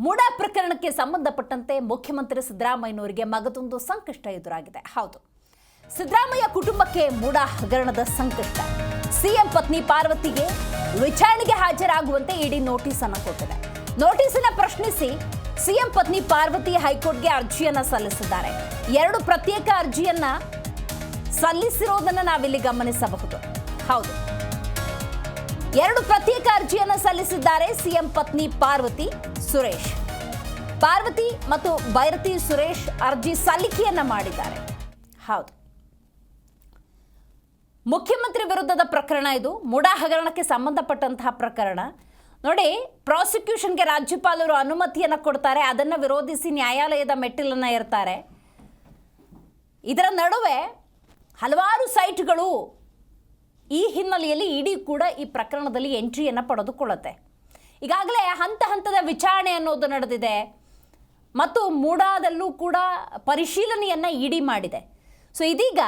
ಮುಡಾ ಪ್ರಕರಣಕ್ಕೆ ಸಂಬಂಧಪಟ್ಟಂತೆ ಮುಖ್ಯಮಂತ್ರಿ ಸಿದ್ದರಾಮಯ್ಯನವರಿಗೆ ಮಗದೊಂದು ಸಂಕಷ್ಟ ಎದುರಾಗಿದೆ. ಹೌದು. ಸಿದ್ದರಾಮಯ್ಯ ಕುಟುಂಬಕ್ಕೆ ಮೂಡ ಹಗರಣದ ಸಂಕಷ್ಟ. ಸಿಎಂ ಪತ್ನಿ ಪಾರ್ವತಿಗೆ ವಿಚಾರಣೆಗೆ ಹಾಜರಾಗುವಂತೆ ಇಡಿ ನೋಟಿಸ್ ಅನ್ನು ಕೊಟ್ಟಿದೆ. ಅನ್ನು ಪ್ರಶ್ನಿಸಿ ಸಿಎಂ ಪತ್ನಿ ಪಾರ್ವತಿ ಹೈಕೋರ್ಟ್ಗೆ ಅರ್ಜಿಯನ್ನ ಸಲ್ಲಿಸಿದ್ದಾರೆ. ಎರಡು ಪ್ರತ್ಯೇಕ ಅರ್ಜಿಯನ್ನ ಸಲ್ಲಿಸಿರೋದನ್ನ ನಾವಿಲ್ಲಿ ಗಮನಿಸಬಹುದು. ಹೌದು. ಎರಡು ಪ್ರತ್ಯೇಕ ಅರ್ಜಿಯನ್ನು ಸಲ್ಲಿಸಿದ್ದಾರೆ ಸಿಎಂ ಪತ್ನಿ ಪಾರ್ವತಿ ಸುರೇಶ್. ಪಾರ್ವತಿ ಮತ್ತು ಭೈರತಿ ಸುರೇಶ್ ಅರ್ಜಿ ಸಲ್ಲಿಕೆಯನ್ನ ಮಾಡಿದ್ದಾರೆ. ಹೌದು. ಮುಖ್ಯಮಂತ್ರಿ ವಿರುದ್ಧದ ಪ್ರಕರಣ ಇದು. ಮುಡಾ ಹಗರಣಕ್ಕೆ ಸಂಬಂಧಪಟ್ಟಂತಹ ಪ್ರಕರಣ. ನೋಡಿ, ಪ್ರಾಸಿಕ್ಯೂಷನ್ಗೆ ರಾಜ್ಯಪಾಲರು ಅನುಮತಿಯನ್ನು ಕೊಡ್ತಾರೆ. ಅದನ್ನು ವಿರೋಧಿಸಿ ನ್ಯಾಯಾಲಯದ ಮೆಟ್ಟಿಲನ್ನು ಇರ್ತಾರೆ ಇದರ ನಡುವೆ ಹಲವಾರು ಸೈಟ್ಗಳು ಈ ಹಿನ್ನೆಲೆಯಲ್ಲಿ ಇಡಿ ಕೂಡ ಈ ಪ್ರಕರಣದಲ್ಲಿ ಎಂಟ್ರಿಯನ್ನು ಪಡೆದುಕೊಳ್ಳುತ್ತೆ. ಈಗಾಗಲೇ ಹಂತ ಹಂತದ ವಿಚಾರಣೆ ಅನ್ನೋದು ನಡೆದಿದೆ. ಮತ್ತು ಮೂಡಾದಲ್ಲೂ ಕೂಡ ಪರಿಶೀಲನೆಯನ್ನು ಇಡಿ ಮಾಡಿದೆ. ಸೊ ಇದೀಗ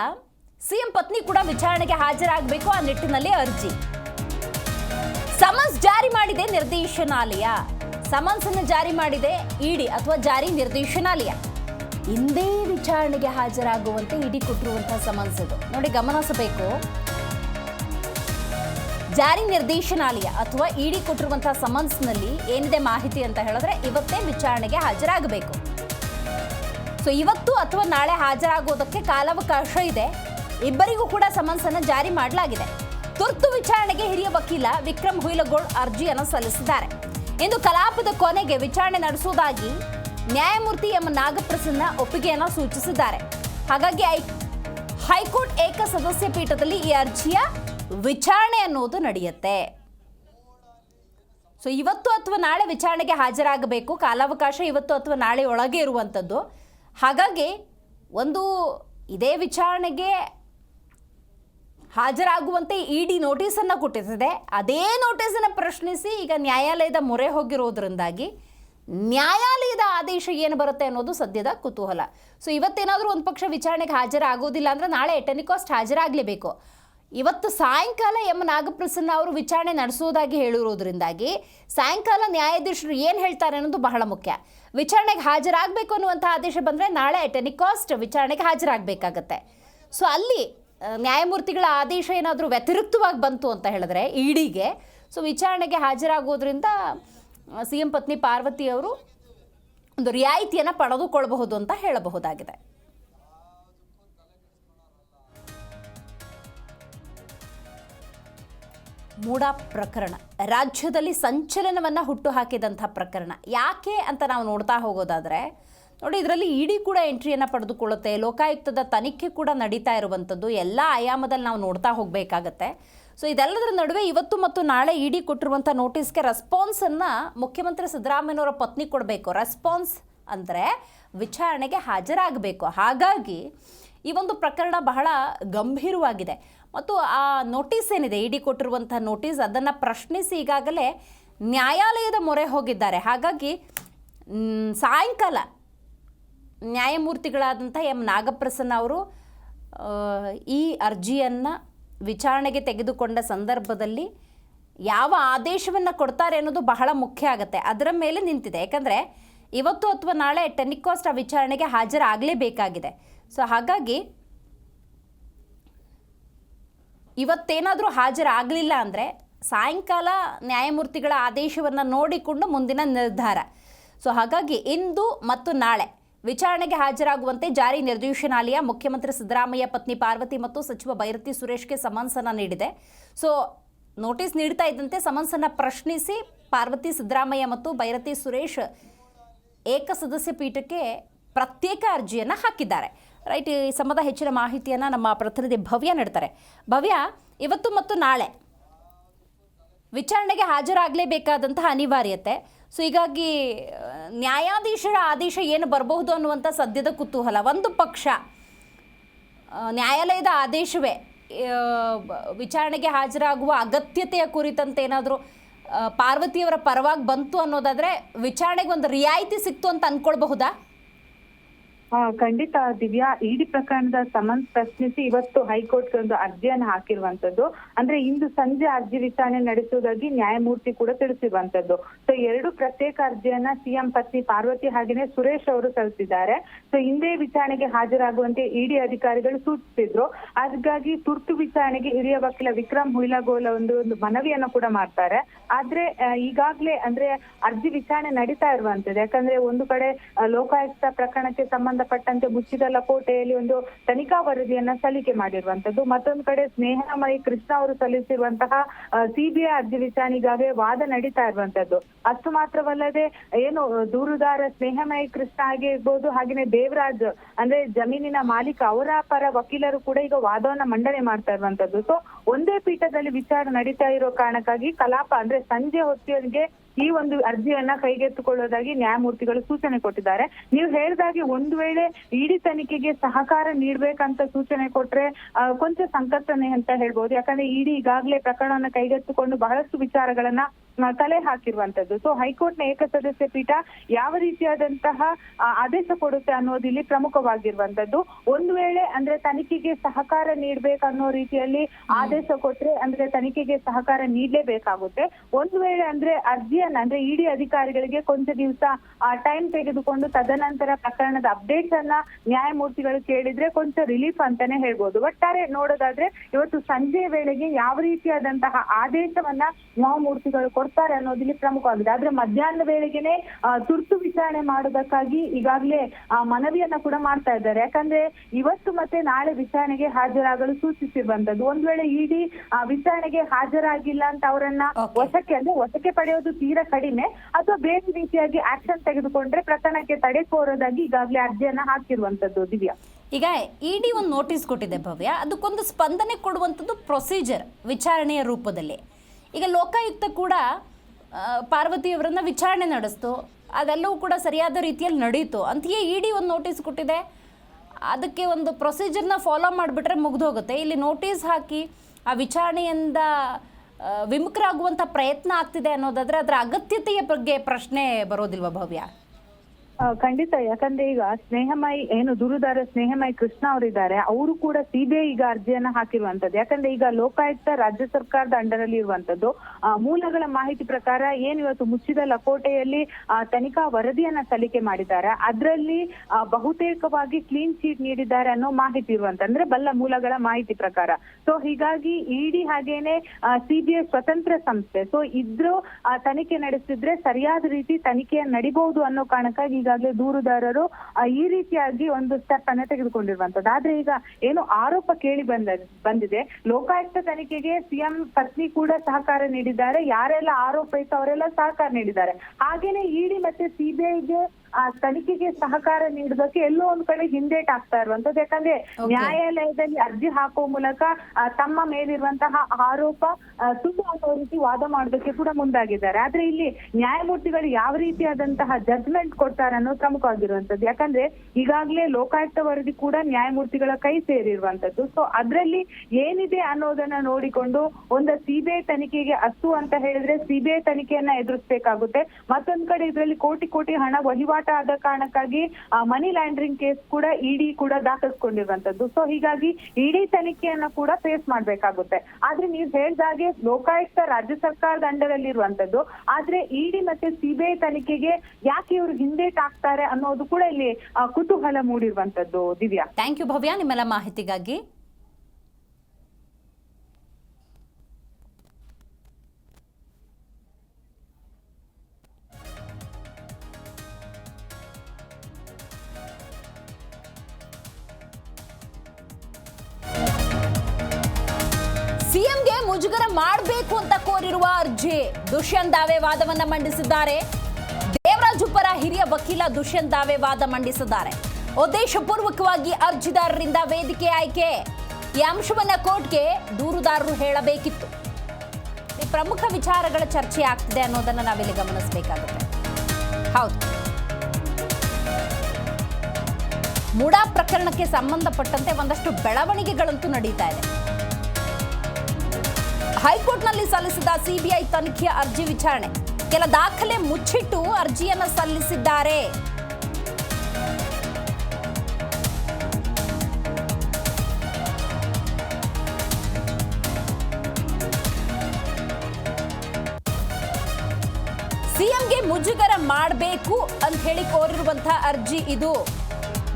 ಸಿಎಂ ಪತ್ನಿ ಕೂಡ ವಿಚಾರಣೆಗೆ ಹಾಜರಾಗಬೇಕು ಆ ನಿಟ್ಟಿನಲ್ಲಿ ಅರ್ಜಿ. ಸಮನ್ಸ್ ಜಾರಿ ಮಾಡಿದೆ ನಿರ್ದೇಶನಾಲಯ. ಸಮನ್ಸ್ ಅನ್ನು ಜಾರಿ ಮಾಡಿದೆ ಇಡಿ ಅಥವಾ ಜಾರಿ ನಿರ್ದೇಶನಾಲಯ. ಇಂದೇ ವಿಚಾರಣೆಗೆ ಹಾಜರಾಗುವಂತೆ ಇಡಿ ಕೊಟ್ಟಿರುವಂತಹ ಸಮನ್ಸ್ ಇದು ನೋಡಿ ಗಮನಿಸಬೇಕು. ಜಾರಿ ನಿರ್ದೇಶನಾಲಯ ಅಥವಾ ಇಡಿ ಕೊಟ್ಟಿರುವಂತಹ ಸಮನ್ಸ್ನಲ್ಲಿ ಏನಿದೆ ಮಾಹಿತಿ ಅಂತ ಹೇಳಿದ್ರೆ ಇವತ್ತೇ ವಿಚಾರಣೆಗೆ ಹಾಜರಾಗಬೇಕು. ಸೊ ಇವತ್ತು ಅಥವಾ ನಾಳೆ ಹಾಜರಾಗೋದಕ್ಕೆ ಕಾಲಾವಕಾಶ ಇದೆ. ಇಬ್ಬರಿಗೂ ಕೂಡ ಸಮನ್ಸ್ ಅನ್ನು ಜಾರಿ ಮಾಡಲಾಗಿದೆ. ತುರ್ತು ವಿಚಾರಣೆಗೆ ಹಿರಿಯ ವಕೀಲ ವಿಕ್ರಮ್ ಹುಯಿಲಗೋಳ್ ಅರ್ಜಿಯನ್ನು ಸಲ್ಲಿಸಿದ್ದಾರೆ. ಇಂದು ಕಲಾಪದ ಕೊನೆಗೆ ವಿಚಾರಣೆ ನಡೆಸುವುದಾಗಿ ನ್ಯಾಯಮೂರ್ತಿ ಎಂ. ನಾಗಪ್ರಸನ್ನ ಒಪ್ಪಿಗೆಯನ್ನು ಸೂಚಿಸಿದ್ದಾರೆ. ಹಾಗಾಗಿ ಹೈಕೋರ್ಟ್ ಏಕ ಸದಸ್ಯ ಪೀಠದಲ್ಲಿ ಈ ಅರ್ಜಿಯ ವಿಚಾರಣೆ ಅನ್ನೋದು ನಡೆಯುತ್ತೆ. ಸೊ ಇವತ್ತು ಅಥವಾ ನಾಳೆ ವಿಚಾರಣೆಗೆ ಹಾಜರಾಗಬೇಕು, ಕಾಲಾವಕಾಶ ಇವತ್ತು ಅಥವಾ ನಾಳೆ ಒಳಗೆ ಇರುವಂಥದ್ದು. ಹಾಗಾಗಿ ಒಂದು ಇದೇ ವಿಚಾರಣೆಗೆ ಹಾಜರಾಗುವಂತೆ ಇ ಡಿ ನೋಟಿಸನ್ನು ಕೊಟ್ಟಿದೆ ಅದೇ ನೋಟಿಸನ್ನು ಪ್ರಶ್ನಿಸಿ ಈಗ ನ್ಯಾಯಾಲಯದ ಮೊರೆ ಹೋಗಿರೋದ್ರಿಂದಾಗಿ ನ್ಯಾಯಾಲಯದ ಆದೇಶ ಏನು ಬರುತ್ತೆ ಅನ್ನೋದು ಸದ್ಯದ ಕುತೂಹಲ. ಸೊ ಇವತ್ತೇನಾದರೂ ಒಂದು ಪಕ್ಷ ವಿಚಾರಣೆಗೆ ಹಾಜರಾಗೋದಿಲ್ಲ ಅಂದರೆ ನಾಳೆ ಎಟನಿಕಾಸ್ಟ್ ಹಾಜರಾಗಲೇಬೇಕು. ಇವತ್ತು ಸಾಯಂಕಾಲ ಎಂ ನಾಗಪ್ರಸನ್ನ ಅವರು ವಿಚಾರಣೆ ನಡೆಸುವುದಾಗಿ ಹೇಳಿರೋದ್ರಿಂದಾಗಿ ಸಾಯಂಕಾಲ ನ್ಯಾಯಾಧೀಶರು ಏನು ಹೇಳ್ತಾರೆ ಅನ್ನೋದು ಬಹಳ ಮುಖ್ಯ. ವಿಚಾರಣೆಗೆ ಹಾಜರಾಗಬೇಕು ಅನ್ನುವಂಥ ಆದೇಶ ಬಂದರೆ ನಾಳೆ ಟೆನಿಕಾಸ್ಟ್ ವಿಚಾರಣೆಗೆ ಹಾಜರಾಗಬೇಕಾಗತ್ತೆ. ಸೊ ಅಲ್ಲಿ ನ್ಯಾಯಮೂರ್ತಿಗಳ ಆದೇಶ ಏನಾದರೂ ವ್ಯತಿರಿಕ್ತವಾಗಿ ಬಂತು ಅಂತ ಹೇಳಿದ್ರೆ ಇಡಿಗೆ, ಸೊ ವಿಚಾರಣೆಗೆ ಹಾಜರಾಗೋದ್ರಿಂದ ಸಿ ಎಂ ಪತ್ನಿ ಪಾರ್ವತಿ ಅವರು ಒಂದು ರಿಯಾಯಿತಿಯನ್ನು ಪಡೆದುಕೊಳ್ಳಬಹುದು ಅಂತ ಹೇಳಬಹುದಾಗಿದೆ. ಮೂಡಾ ಪ್ರಕರಣ. ರಾಜ್ಯದಲ್ಲಿ ಸಂಚಲನವನ್ನು ಹುಟ್ಟುಹಾಕಿದಂಥ ಪ್ರಕರಣ. ಯಾಕೆ ಅಂತ ನಾವು ನೋಡ್ತಾ ಹೋಗೋದಾದರೆ, ನೋಡಿ ಇದರಲ್ಲಿ ಇಡಿ ಕೂಡ ಎಂಟ್ರಿಯನ್ನು ಪಡೆದುಕೊಳ್ಳುತ್ತೆ. ಲೋಕಾಯುಕ್ತದ ತನಿಖೆ ಕೂಡ ನಡೀತಾ ಇರುವಂಥದ್ದು. ಎಲ್ಲ ಆಯಾಮದಲ್ಲಿ ನಾವು ನೋಡ್ತಾ ಹೋಗಬೇಕಾಗತ್ತೆ. ಸೊ ಇದೆಲ್ಲದರ ನಡುವೆ ಇವತ್ತು ಮತ್ತು ನಾಳೆ ಇಡಿ ಕೊಟ್ಟಿರುವಂಥ ನೋಟಿಸ್ಗೆ ರೆಸ್ಪಾನ್ಸನ್ನು ಮುಖ್ಯಮಂತ್ರಿ ಸಿದ್ದರಾಮಯ್ಯನವರ ಪತ್ನಿ ಕೊಡಬೇಕು. ರೆಸ್ಪಾನ್ಸ್ ಅಂದರೆ ವಿಚಾರಣೆಗೆ ಹಾಜರಾಗಬೇಕು. ಹಾಗಾಗಿ ಈ ಒಂದು ಪ್ರಕರಣ ಬಹಳ ಗಂಭೀರವಾಗಿದೆ. ಮತ್ತು ಆ ನೋಟಿಸ್ ಏನಿದೆ ಇಡಿ ಕೊಟ್ಟಿರುವಂಥ ನೋಟಿಸ್, ಅದನ್ನು ಪ್ರಶ್ನಿಸಿ ಈಗಾಗಲೇ ನ್ಯಾಯಾಲಯದ ಮೊರೆ ಹೋಗಿದ್ದಾರೆ. ಹಾಗಾಗಿ ಸಾಯಂಕಾಲ ನ್ಯಾಯಮೂರ್ತಿಗಳಾದಂಥ ಎಂ. ನಾಗಪ್ರಸನ್ನ ಅವರು ಈ ಅರ್ಜಿಯನ್ನು ವಿಚಾರಣೆಗೆ ತೆಗೆದುಕೊಂಡ ಸಂದರ್ಭದಲ್ಲಿ ಯಾವ ಆದೇಶವನ್ನು ಕೊಡ್ತಾರೆ ಅನ್ನೋದು ಬಹಳ ಮುಖ್ಯ ಆಗುತ್ತೆ. ಅದರ ಮೇಲೆ ನಿಂತಿದೆ. ಯಾಕಂದರೆ, ಇವತ್ತು ಅಥವಾ ನಾಳೆ ಟೆನಿಕಾಸ್ಟ್ ಆ ವಿಚಾರಣೆಗೆ ಹಾಜರಾಗಲೇಬೇಕಾಗಿದೆ. ಸೊ, ಹಾಗಾಗಿ ಇವತ್ತೇನಾದರೂ ಹಾಜರಾಗಲಿಲ್ಲ ಅಂದರೆ ಸಾಯಂಕಾಲ ನ್ಯಾಯಮೂರ್ತಿಗಳ ಆದೇಶವನ್ನು ನೋಡಿಕೊಂಡು ಮುಂದಿನ ನಿರ್ಧಾರ. ಸೊ ಹಾಗಾಗಿ ಇಂದು ಮತ್ತು ನಾಳೆ ವಿಚಾರಣೆಗೆ ಹಾಜರಾಗುವಂತೆ ಜಾರಿ ನಿರ್ದೇಶನಾಲಯ ಮುಖ್ಯಮಂತ್ರಿ ಸಿದ್ದರಾಮಯ್ಯ, ಪತ್ನಿ ಪಾರ್ವತಿ ಮತ್ತು ಸಚಿವ ಭೈರತಿ ಸುರೇಶ್ಗೆ ಸಮನ್ಸನ್ನು ನೀಡಿದೆ. ಸೊ ನೋಟಿಸ್ ನೀಡ್ತಾ ಇದ್ದಂತೆ ಸಮನ್ಸನ್ನು ಪ್ರಶ್ನಿಸಿ ಪಾರ್ವತಿ ಸಿದ್ದರಾಮಯ್ಯ ಮತ್ತು ಭೈರತಿ ಸುರೇಶ್ ಏಕ ಸದಸ್ಯ ಪೀಠಕ್ಕೆ ಪ್ರತ್ಯೇಕ ಅರ್ಜಿಯನ್ನು ಹಾಕಿದ್ದಾರೆ. ರೈಟ್, ಈ ಸಂಬಂಧ ಹೆಚ್ಚಿನ ಮಾಹಿತಿಯನ್ನು ನಮ್ಮ ಪ್ರತಿನಿಧಿ ಭವ್ಯ ನೀಡ್ತಾರೆ. ಭವ್ಯ, ಇವತ್ತು ಮತ್ತು ನಾಳೆ ವಿಚಾರಣೆಗೆ ಹಾಜರಾಗಲೇಬೇಕಾದಂತಹ ಅನಿವಾರ್ಯತೆ. ಸೊ ಹೀಗಾಗಿ ನ್ಯಾಯಾಧೀಶರ ಆದೇಶ ಏನು ಬರಬಹುದು ಅನ್ನುವಂಥ ಸದ್ಯದ ಕುತೂಹಲ. ಒಂದು ಪಕ್ಷ ನ್ಯಾಯಾಲಯದ ಆದೇಶವೇ ವಿಚಾರಣೆಗೆ ಹಾಜರಾಗುವ ಅಗತ್ಯತೆಯ ಕುರಿತಂತೆ ಏನಾದರೂ ಪಾರ್ವತಿಯವರ ಪರವಾಗಿ ಬಂತು ಅನ್ನೋದಾದರೆ ವಿಚಾರಣೆಗೆ ಒಂದು ರಿಯಾಯಿತಿ ಸಿಕ್ತು ಅಂತ ಅಂದ್ಕೊಳ್ಬಹುದಾ ಖಂಡಿತ ದಿವ್ಯಾ, ಇಡಿ ಪ್ರಕರಣದ ಸಮನ್ಸ್ ಪ್ರಶ್ನಿಸಿ ಇವತ್ತು ಹೈಕೋರ್ಟ್ ಒಂದು ಅರ್ಜಿಯನ್ನು ಹಾಕಿರುವಂತದ್ದು ಅಂದ್ರೆ ಇಂದು ಸಂಜೆ ಅರ್ಜಿ ವಿಚಾರಣೆ ನಡೆಸುವುದಾಗಿ ನ್ಯಾಯಮೂರ್ತಿ ಕೂಡ ತಿಳಿಸಿರುವಂತದ್ದು ಸೊ ಎರಡು ಪ್ರತ್ಯೇಕ ಅರ್ಜಿಯನ್ನ ಸಿಎಂ ಪತ್ನಿ ಪಾರ್ವತಿ ಹಾಗೇನೆ ಸುರೇಶ್ ಅವರು ಸಲ್ಲಿಸಿದ್ದಾರೆ. ಸೊ ಹಿಂದೆ ವಿಚಾರಣೆಗೆ ಹಾಜರಾಗುವಂತೆ ಇಡಿ ಅಧಿಕಾರಿಗಳು ಸೂಚಿಸಿದ್ರು. ಹಾಗಾಗಿ ತುರ್ತು ವಿಚಾರಣೆಗೆ ಹಿರಿಯ ವಕೀಲ ವಿಕ್ರಮ್ ಹುಯಿಲಗೋಲ ಒಂದು ಒಂದು ಮನವಿಯನ್ನ ಕೂಡ ಮಾಡ್ತಾರೆ. ಆದ್ರೆ ಈಗಾಗ್ಲೇ ಅಂದ್ರೆ ಅರ್ಜಿ ವಿಚಾರಣೆ ನಡೀತಾ ಇರುವಂತದ್ದು ಯಾಕಂದ್ರೆ ಒಂದು ಕಡೆ ಲೋಕಾಯುಕ್ತ ಪ್ರಕರಣಕ್ಕೆ ಸಂಬಂಧಪಟ್ಟಂತೆ ಮುಚ್ಚಿದಲ್ಲ ಕೋಟೆಯಲ್ಲಿ ಒಂದು ತನಿಖಾ ವರದಿಯನ್ನ ಸಲ್ಲಿಕೆ ಮಾಡಿರುವಂತದ್ದು. ಮತ್ತೊಂದು ಕಡೆ ಸ್ನೇಹಮಯಿ ಕೃಷ್ಣ ಅವರು ಸಲ್ಲಿಸಿರುವಂತಹ ಸಿಬಿಐ ಅರ್ಜಿ ವಿಚಾರಣೆಗಾಗಲೇ ವಾದ ನಡೀತಾ ಇರುವಂತದ್ದು. ಅಷ್ಟು ಮಾತ್ರವಲ್ಲದೆ ಏನು ದೂರುದಾರ ಸ್ನೇಹಮಯಿ ಕೃಷ್ಣ ಆಗಿ ಇರ್ಬೋದು, ಹಾಗೇನೆ ದೇವರಾಜ್, ಅಂದ್ರೆ ಜಮೀನಿನ ಮಾಲೀಕ ಅವರ ಪರ ವಕೀಲರು ಕೂಡ ಈಗ ವಾದವನ್ನ ಮಂಡನೆ ಮಾಡ್ತಾ ಇರುವಂತದ್ದು. ಸೊ ಒಂದೇ ಪೀಠದಲ್ಲಿ ವಿಚಾರ ನಡೀತಾ ಇರೋ ಕಾರಣಕ್ಕಾಗಿ ಕಲಾಪ ಅಂದ್ರೆ ಸಂಜೆ ಹೊತ್ತಿಗೆ ಈ ಒಂದು ಅರ್ಜಿಯನ್ನ ಕೈಗೆತ್ತಿಕೊಳ್ಳೋದಾಗಿ ನ್ಯಾಯಮೂರ್ತಿಗಳು ಸೂಚನೆ ಕೊಟ್ಟಿದ್ದಾರೆ. ನೀವು ಹೇಳಿದಾಗೆ ಒಂದು ವೇಳೆ ಇಡಿ ತನಿಖೆಗೆ ಸಹಕಾರ ನೀಡ್ಬೇಕಂತ ಸೂಚನೆ ಕೊಟ್ರೆ ಕೊಂಚ ಸಂಕಷ್ಟನೆ ಅಂತ ಹೇಳ್ಬೋದು. ಯಾಕಂದ್ರೆ ಇಡಿ ಈಗಾಗಲೇ ಪ್ರಕರಣವನ್ನ ಕೈಗೆತ್ತಿಕೊಂಡು ಬಹಳಷ್ಟು ವಿಚಾರಗಳನ್ನ ಕಲೆ ಹಾಕಿರುವಂತದ್ದು. ಸೊ ಹೈಕೋರ್ಟ್ನ ಏಕಸದಸ್ಯ ಪೀಠ ಯಾವ ರೀತಿಯಾದಂತಹ ಆದೇಶ ಕೊಡುತ್ತೆ ಅನ್ನೋದು ಇಲ್ಲಿ ಪ್ರಮುಖವಾಗಿರುವಂತದ್ದು. ಒಂದು ವೇಳೆ ಅಂದ್ರೆ ತನಿಖೆಗೆ ಸಹಕಾರ ನೀಡ್ಬೇಕನ್ನೋ ರೀತಿಯಲ್ಲಿ ಆದೇಶ ಕೊಟ್ರೆ ಅಂದ್ರೆ ತನಿಖೆಗೆ ಸಹಕಾರ ನೀಡಲೇಬೇಕಾಗುತ್ತೆ. ಒಂದು ವೇಳೆ ಅಂದ್ರೆ ಅರ್ಜಿಯನ್ನ ಅಂದ್ರೆ ಇಡಿ ಅಧಿಕಾರಿಗಳಿಗೆ ಕೊಂಚ ದಿವಸ ಟೈಮ್ ತೆಗೆದುಕೊಂಡು ತದನಂತರ ಪ್ರಕರಣದ ಅಪ್ಡೇಟ್ಸ್ ಅನ್ನ ನ್ಯಾಯಮೂರ್ತಿಗಳು ಕೇಳಿದ್ರೆ ಕೊಂಚ ರಿಲೀಫ್ ಅಂತಾನೆ ಹೇಳ್ಬೋದು. ಒಟ್ಟಾರೆ ನೋಡೋದಾದ್ರೆ ಇವತ್ತು ಸಂಜೆ ವೇಳೆಗೆ ಯಾವ ರೀತಿಯಾದಂತಹ ಆದೇಶವನ್ನ ನ್ಯಾಯಮೂರ್ತಿಗಳು ಕೊಡ್ತಾರೆ ಅನ್ನೋದಿಲ್ಲಿ ಪ್ರಮುಖವಾಗಿದೆ. ಆದ್ರೆ ಮಧ್ಯಾಹ್ನ ವೇಳೆಗೆನೆ ತುರ್ತು ವಿಚಾರಣೆ ಮಾಡೋದಕ್ಕಾಗಿ ಈಗಾಗಲೇ ಮನವಿಯನ್ನ ಕೂಡ ಮಾಡ್ತಾ ಇದ್ದಾರೆ. ಯಾಕಂದ್ರೆ ಇವತ್ತು ಮತ್ತೆ ನಾಳೆ ವಿಚಾರಣೆಗೆ ಹಾಜರಾಗಲು ಸೂಚಿಸಿರುವಂತದ್ದು. ಒಂದ್ ವೇಳೆ ಇಡಿ ವಿಚಾರಣೆಗೆ ಹಾಜರಾಗಿಲ್ಲ ಅಂತ ಅವರನ್ನ. ವಶಕ್ಕೆ ಅಂದ್ರೆ ವಶಕ್ಕೆ ಪಡೆಯೋದು ತೀರಾ ಕಡಿಮೆ. ಅಥವಾ ಬೇರೆ ರೀತಿಯಾಗಿ ಆಕ್ಷನ್ ತೆಗೆದುಕೊಂಡ್ರೆ ಪ್ರಕರಣಕ್ಕೆ ತಡೆ ಕೋರೋದಾಗಿ ಈಗಾಗಲೇ ಅರ್ಜಿಯನ್ನ ಹಾಕಿರುವಂತದ್ದು ದಿವ್ಯಾ. ಈಗ ಇಡಿ ಒಂದು ನೋಟಿಸ್ ಕೊಟ್ಟಿದೆ ಭವ್ಯ. ಅದಕ್ಕೊಂದು ಸ್ಪಂದನೆ ಕೊಡುವಂಥದ್ದು ಪ್ರೊಸೀಜರ್ ವಿಚಾರಣೆಯ ರೂಪದಲ್ಲಿ. ಈಗ ಲೋಕಾಯುಕ್ತ ಕೂಡ ಪಾರ್ವತಿಯವರನ್ನು ವಿಚಾರಣೆ ನಡೆಸ್ತು. ಅದೆಲ್ಲವೂ ಕೂಡ ಸರಿಯಾದ ರೀತಿಯಲ್ಲಿ ನಡೀತು. ಅಂತೆಯೇ ಇಡಿ ಒಂದು ನೋಟಿಸ್ ಕೊಟ್ಟಿದೆ. ಅದಕ್ಕೆ ಒಂದು ಪ್ರೊಸೀಜರ್ನ ಫಾಲೋ ಮಾಡಿಬಿಟ್ರೆ ಮುಗ್ದು ಹೋಗುತ್ತೆ ಇಲ್ಲಿ ನೋಟಿಸ್ ಹಾಕಿ ಆ ವಿಚಾರಣೆಯಿಂದ ವಿಮುಖರಾಗುವಂಥ ಪ್ರಯತ್ನ ಆಗ್ತಿದೆ ಅನ್ನೋದಾದರೆ ಅದರ ಅಗತ್ಯತೆಯ ಬಗ್ಗೆ ಪ್ರಶ್ನೆ ಬರೋದಿಲ್ವಾ ಭವ್ಯ? ಖಂಡಿತ. ಯಾಕಂದ್ರೆ ಈಗ ಸ್ನೇಹಮಯಿ, ಏನು ದೂರುದಾರ ಸ್ನೇಹಮಯಿ ಕೃಷ್ಣ ಅವರಿದ್ದಾರೆ, ಅವರು ಕೂಡ ಸಿಬಿಐ ಈಗ ಅರ್ಜಿಯನ್ನ ಹಾಕಿರುವಂತದ್ದು ಯಾಕಂದ್ರೆ ಈಗ ಲೋಕಾಯುಕ್ತ ರಾಜ್ಯ ಸರ್ಕಾರದ ಅಂಡರಲ್ಲಿ ಇರುವಂತದ್ದು ಮೂಲಗಳ ಮಾಹಿತಿ ಪ್ರಕಾರ ಏನ್ ಇವತ್ತು ಮುಚ್ಚಿದ ಲಕೋಟೆಯಲ್ಲಿ ತನಿಖಾ ವರದಿಯನ್ನ ಸಲ್ಲಿಕೆ ಮಾಡಿದ್ದಾರೆ. ಅದರಲ್ಲಿ ಬಹುತೇಕವಾಗಿ ಕ್ಲೀನ್ ಚೀಟ್ ನೀಡಿದ್ದಾರೆ ಅನ್ನೋ ಮಾಹಿತಿ ಇರುವಂತ ಅಂದ್ರೆ ಬಲ್ಲ ಮೂಲಗಳ ಮಾಹಿತಿ ಪ್ರಕಾರ. ಸೊ ಹೀಗಾಗಿ ಇಡಿ ಹಾಗೇನೆ ಸಿಬಿಐ ಸ್ವತಂತ್ರ ಸಂಸ್ಥೆ. ಸೊ ಇದ್ರು ತನಿಖೆ ನಡೆಸಿದ್ರೆ ಸರಿಯಾದ ರೀತಿ ತನಿಖೆ ನಡಿಬಹುದು ಅನ್ನೋ ಕಾರಣಕ್ಕಾಗಿ ಈಗಾಗಲೇ ದೂರುದಾರರು ಈ ರೀತಿಯಾಗಿ ಒಂದು ಸ್ಟೆಪ್ ಅನ್ನ ತೆಗೆದುಕೊಂಡಿರುವಂತದ್ದು. ಆದ್ರೆ ಈಗ ಏನು ಆರೋಪ ಕೇಳಿ ಬಂದ, ಬಂದಿದೆ. ಲೋಕಾಯುಕ್ತ ತನಿಖೆಗೆ ಸಿಎಂ ಪತ್ನಿ ಕೂಡ ಸಹಕಾರ ನೀಡಿದ್ದಾರೆ. ಯಾರೆಲ್ಲ ಆರೋಪ ಇತ್ತು ಅವರೆಲ್ಲ ಸಹಕಾರ ನೀಡಿದ್ದಾರೆ. ಹಾಗೇನೆ ಇಡಿ ಮತ್ತೆ ಸಿಬಿಐಗೆ ಆ ತನಿಖೆಗೆ ಸಹಕಾರ ನೀಡುವುದಕ್ಕೆ ಎಲ್ಲೋ ಒಂದ್ ಕಡೆ ಹಿಂದೇಟ್ ಆಗ್ತಾ ಇರುವಂತದ್ದು ಯಾಕಂದ್ರೆ ನ್ಯಾಯಾಲಯದಲ್ಲಿ ಅರ್ಜಿ ಹಾಕುವ ಮೂಲಕ ತಮ್ಮ ಮೇಲಿರುವಂತಹ ಆರೋಪ ಸುಳ್ಳು ಅನ್ನೋ ರೀತಿ ವಾದ ಮಾಡೋದಕ್ಕೆ ಕೂಡ ಮುಂದಾಗಿದ್ದಾರೆ. ಆದ್ರೆ ಇಲ್ಲಿ ನ್ಯಾಯಮೂರ್ತಿಗಳು ಯಾವ ರೀತಿಯಾದಂತಹ ಜಡ್ಜ್ಮೆಂಟ್ ಕೊಡ್ತಾರೆ ಅನ್ನೋದು ಪ್ರಮುಖವಾಗಿರುವಂತದ್ದು ಯಾಕಂದ್ರೆ ಈಗಾಗಲೇ ಲೋಕಾಯುಕ್ತ ವರದಿ ಕೂಡ ನ್ಯಾಯಮೂರ್ತಿಗಳ ಕೈ ಸೇರಿರುವಂತದ್ದು ಸೊ ಅದ್ರಲ್ಲಿ ಏನಿದೆ ಅನ್ನೋದನ್ನ ನೋಡಿಕೊಂಡು ಒಂದು ಸಿಬಿಐ ತನಿಖೆಗೆ ಅಸ್ತು ಅಂತ ಹೇಳಿದ್ರೆ ಸಿಬಿಐ ತನಿಖೆಯನ್ನ ಎದುರಿಸಬೇಕಾಗುತ್ತೆ. ಮತ್ತೊಂದ್ ಕಡೆ ಇದರಲ್ಲಿ ಕೋಟಿ ಕೋಟಿ ಹಣ ವಹಿವಾಟ ಆದ ಕಾರಣಕ್ಕಾಗಿ ಮನಿ ಲ್ಯಾಂಡ್ರಿಂಗ್ ಕೇಸ್ ಕೂಡ ಇಡಿ ಕೂಡ ದಾಖಲಿಸ್ಕೊಂಡಿರುವಂತದ್ದು ಸೊ ಹೀಗಾಗಿ ಇಡಿ ತನಿಖೆಯನ್ನ ಕೂಡ ಫೇಸ್ ಮಾಡ್ಬೇಕಾಗುತ್ತೆ. ಆದ್ರೆ ನೀವು ಹೇಳ್ದಾಗೆ ಲೋಕಾಯುಕ್ತ ರಾಜ್ಯ ಸರ್ಕಾರದ ಅಂಡರಲ್ಲಿರುವಂತದ್ದು ಆದ್ರೆ ಇಡಿ ಮತ್ತೆ ಸಿಬಿಐ ತನಿಖೆಗೆ ಯಾಕೆ ಇವರು ಹಿಂದೇಟ್ ಹಾಕ್ತಾರೆ ಅನ್ನೋದು ಕೂಡ ಇಲ್ಲಿ ಕುತೂಹಲ ಮೂಡಿರುವಂತದ್ದು ದಿವ್ಯಾ. Thank you Bhavya. ನಿಮ್ಮೆಲ್ಲ ಮಾಹಿತಿಗಾಗಿ ಮುಜುಗರ ಮಾಡಬೇಕು ಅಂತ ಕೋರಿರುವ ಅರ್ಜಿ. ದುಷ್ಯಂತ್ ದಾವೆ ವಾದವನ್ನ ಮಂಡಿಸಿದ್ದಾರೆ. ದೇವರಾಜ್ ಪರ ಹಿರಿಯ ವಕೀಲ ದುಷ್ಯಂತ್ ದಾವೆ ವಾದ ಮಂಡಿಸಿದ್ದಾರೆ. ಉದ್ದೇಶಪೂರ್ವಕವಾಗಿ ಅರ್ಜಿದಾರರಿಂದ ವೇದಿಕೆ ಆಯ್ಕೆ. ಈ ಅಂಶವನ್ನ ಕೋರ್ಟ್ಗೆ ದೂರುದಾರರು ಹೇಳಬೇಕಿತ್ತು. ಈ ಪ್ರಮುಖ ವಿಚಾರಗಳ ಚರ್ಚೆ ಆಗ್ತಿದೆ ಅನ್ನೋದನ್ನ ನಾವಿಲ್ಲಿ ಗಮನಿಸಬೇಕಾಗುತ್ತೆ. ಹೌದು. ಮುಡಾ ಪ್ರಕರಣಕ್ಕೆ ಸಂಬಂಧಪಟ್ಟಂತೆ ಒಂದಷ್ಟು ಬೆಳವಣಿಗೆಗಳಂತೂ ನಡೀತಾ ಇದೆ. ಹೈಕೋರ್ಟ್ನಲ್ಲಿ ಸಲ್ಲಿಸಿದ ಸಿಬಿಐ ತನಿಖೆಯ ಅರ್ಜಿ ವಿಚಾರಣೆ. ಕೆಲ ದಾಖಲೆ ಮುಚ್ಚಿಟ್ಟು ಅರ್ಜಿಯನ್ನು ಸಲ್ಲಿಸಿದ್ದಾರೆ. ಸಿಎಂಗೆ ಮುಜುಗರ ಮಾಡಬೇಕು ಅಂತ ಹೇಳಿ ಕೋರಿರುವಂತಹ ಅರ್ಜಿ ಇದು.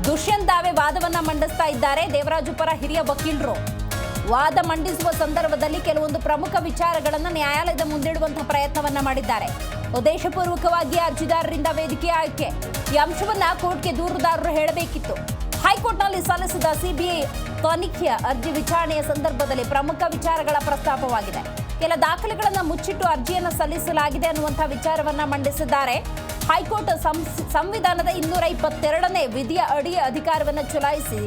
ದುಷ್ಯಂತ್ ದಾವೆ ವಾದವನ್ನ ಮಂಡಿಸ್ತಾ ಇದ್ದಾರೆ. ದೇವರಾಜು ಪರ ಹಿರಿಯ ವಕೀಲರು. ವಾದ ಮಂಡಿಸುವ ಸಂದರ್ಭದಲ್ಲಿ ಕೆಲವೊಂದು ಪ್ರಮುಖ ವಿಚಾರಗಳನ್ನು ನ್ಯಾಯಾಲಯದ ಮುಂದಿಡುವಂತಹ ಪ್ರಯತ್ನವನ್ನ ಮಾಡಿದ್ದಾರೆ. ಉದ್ದೇಶಪೂರ್ವಕವಾಗಿ ಅರ್ಜಿದಾರರಿಂದ ವೇದಿಕೆ ಆಯ್ಕೆ. ಈ ಅಂಶವನ್ನ ಕೋರ್ಟ್ಗೆ ದೂರುದಾರರು ಹೇಳಬೇಕಿತ್ತು. ಹೈಕೋರ್ಟ್ನಲ್ಲಿ ಸಲ್ಲಿಸಿದ ಸಿಬಿಐ ತನಿಖೆಯ ಅರ್ಜಿ ವಿಚಾರಣೆಯ ಸಂದರ್ಭದಲ್ಲಿ ಪ್ರಮುಖ ವಿಚಾರಗಳ ಪ್ರಸ್ತಾಪವಾಗಿದೆ. ಕೆಲ ದಾಖಲೆಗಳನ್ನು ಮುಚ್ಚಿಟ್ಟು ಅರ್ಜಿಯನ್ನು ಸಲ್ಲಿಸಲಾಗಿದೆ ಅನ್ನುವಂತಹ ವಿಚಾರವನ್ನ ಮಂಡಿಸಿದ್ದಾರೆ. ಹೈಕೋರ್ಟ್ ಸಂವಿಧಾನದ ಇನ್ನೂರ ಇಪ್ಪತ್ತೆರಡನೇ ವಿಧಿಯ ಅಡಿಯ ಅಧಿಕಾರವನ್ನು ಚಲಾಯಿಸಿ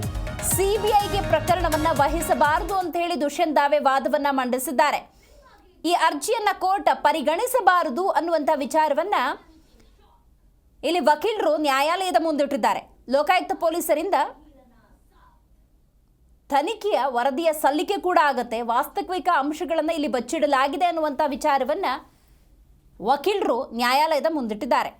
ಸಿಬಿಐಗೆ ಪ್ರಕರಣವನ್ನ ವಹಿಸಬಾರದು ಅಂತ ಹೇಳಿ ದುಷ್ಯಂತ್ ದಾವೆ ವಾದವನ್ನ ಮಂಡಿಸಿದ್ದಾರೆ. ಈ ಅರ್ಜಿಯನ್ನ ಕೋರ್ಟ್ ಪರಿಗಣಿಸಬಾರದು ಅನ್ನುವಂಥ ವಿಚಾರವನ್ನ ಇಲ್ಲಿ ವಕೀಲರು ನ್ಯಾಯಾಲಯದ ಮುಂದಿಟ್ಟಿದ್ದಾರೆ. ಲೋಕಾಯುಕ್ತ ಪೊಲೀಸರಿಂದ ತನಿಖೆಯ ವರದಿಯ ಸಲ್ಲಿಕೆ ಕೂಡ ಆಗತ್ತೆ. ವಾಸ್ತವಿಕ ಅಂಶಗಳನ್ನು ಇಲ್ಲಿ ಬಚ್ಚಿಡಲಾಗಿದೆ ಅನ್ನುವಂಥ ವಿಚಾರವನ್ನ ವಕೀಲರು ನ್ಯಾಯಾಲಯದ ಮುಂದಿಟ್ಟಿದ್ದಾರೆ.